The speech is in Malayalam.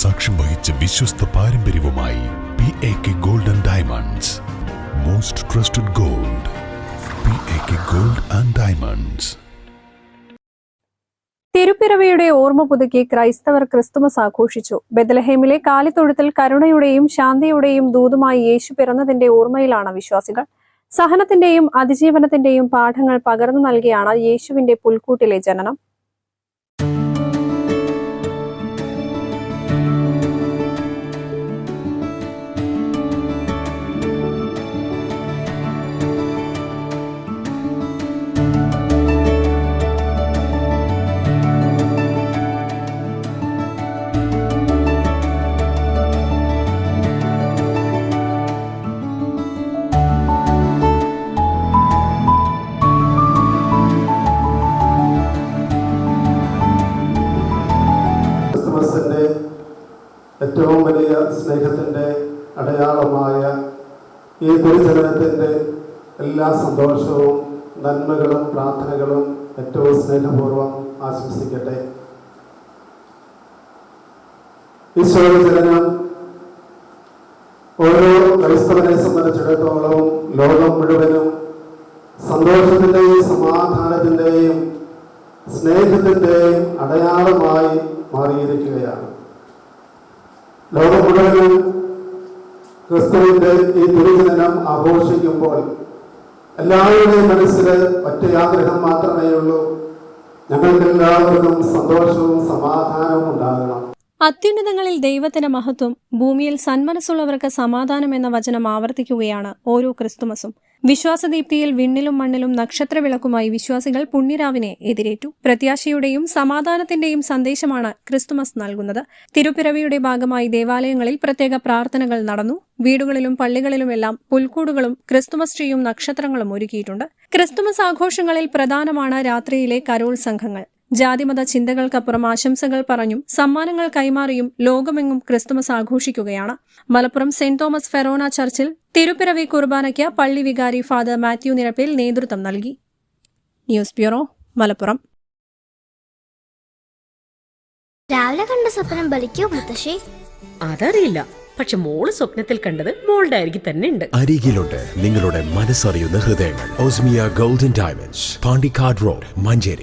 സാക്ഷ്യം വഹിച്ച വിശ്വസ്ത പാരമ്പര്യവുമായി P A K gold and diamonds most trusted gold P A K gold and diamonds തിരുപ്പിറവിയുടെ ഓർമ്മ പുതുക്കി ക്രൈസ്തവർ ക്രിസ്തുമസ് ആഘോഷിച്ചു. ബദലഹേമിലെ കാലിത്തൊഴുത്തിൽ കരുണയുടെയും ശാന്തിയുടെയും ദൂതുമായി യേശു പിറന്നതിന്റെ ഓർമ്മയിലാണ് വിശ്വാസികൾ. സഹനത്തിന്റെയും അതിജീവനത്തിന്റെയും പാഠങ്ങൾ പകർന്നു നൽകിയാണ് യേശുവിന്റെ പുൽക്കൂട്ടിലെ ജനനം. ഏറ്റവും വലിയ സ്നേഹത്തിന്റെ അടയാളമായ ഈ ഗുരുചരണത്തിന്റെ എല്ലാ സന്തോഷവും നന്മകളും പ്രാർത്ഥനകളും ഏറ്റവും സ്നേഹപൂർവം ആശംസിക്കട്ടെ. ഈശോയുടെ ജനനം ഓരോ ക്രൈസ്തവനെ സംബന്ധിച്ചിടത്തോളം ലോകം മുഴുവനും സന്തോഷത്തിന്റെയും സമാധാനത്തിന്റെയും സ്നേഹത്തിന്റെയും അടയാളമായി മാറിയിരിക്കുകയാണ്. ലോകം മുഴുവനും ക്രിസ്തുവിന്റെ ഈ തിരുജനനം ആഘോഷിക്കുമ്പോൾ എല്ലാവരുടെയും മനസ്സിൽ ഒറ്റ ആഗ്രഹം മാത്രമേ ഉള്ളൂ. ഞങ്ങൾക്ക് എല്ലാവർക്കും സന്തോഷവും സമാധാനവും ഉണ്ടാകണം. അത്യുന്നതങ്ങളിൽ ദൈവത്തിന് മഹത്വം ഭൂമിയിൽ സന്മനസ്സുള്ളവർക്ക് സമാധാനം എന്ന വചനം ആവർത്തിക്കുകയാണ് ഓരോ ക്രിസ്തുമസും. വിശ്വാസദീപ്തിയിൽ വിണ്ണിലും മണ്ണിലും നക്ഷത്രവിളക്കുമായി വിശ്വാസികൾ പുണ്യരാവിനെ എതിരേറ്റു. പ്രത്യാശയുടെയും സമാധാനത്തിന്റെയും സന്ദേശമാണ് ക്രിസ്തുമസ് നൽകുന്നത്. തിരുപ്പിറവിയുടെ ഭാഗമായി ദേവാലയങ്ങളിൽ പ്രത്യേക പ്രാർത്ഥനകൾ നടന്നു. വീടുകളിലും പള്ളികളിലുമെല്ലാം പുൽക്കൂടുകളും ക്രിസ്തുമസ് ട്രീയും നക്ഷത്രങ്ങളും ഒരുക്കിയിട്ടുണ്ട്. ക്രിസ്തുമസ് ആഘോഷങ്ങളിൽ പ്രധാനമാണ് രാത്രിയിലെ കരോൾ സംഘങ്ങൾ. ജാതിമത ചിന്തകൾക്കപ്പുറം ആശംസകൾ പറഞ്ഞും സമ്മാനങ്ങൾ കൈമാറിയും ലോകമെങ്ങും ക്രിസ്തുമസ് ആഘോഷിക്കുകയാണ്. മലപ്പുറം സെന്റ് തോമസ് ഫെറോണ ചർച്ചിൽ തിരുപ്പിറവി കുർബാനയ്ക്ക് പള്ളി വികാരി ഫാദർ മാത്യു നിരപ്പിൽ നേതൃത്വം നൽകി. News bureau Malappuram. രാവിലെ കണ്ട സ്വപ്നം ബലിക്കോ മുത്തശ്ശി? അതറിയില്ല. പക്ഷെ മോൾ സ്വപ്നത്തിൽ കണ്ടത് മോളുടെ അരികിൽ തന്നെ ഉണ്ട്. അരികിലുണ്ട്. നിങ്ങളുടെ മനസ്സറിയുന്ന ഹൃദയങ്ങൾ. Osmiya golden diamonds. Pandikkad road Manjeri.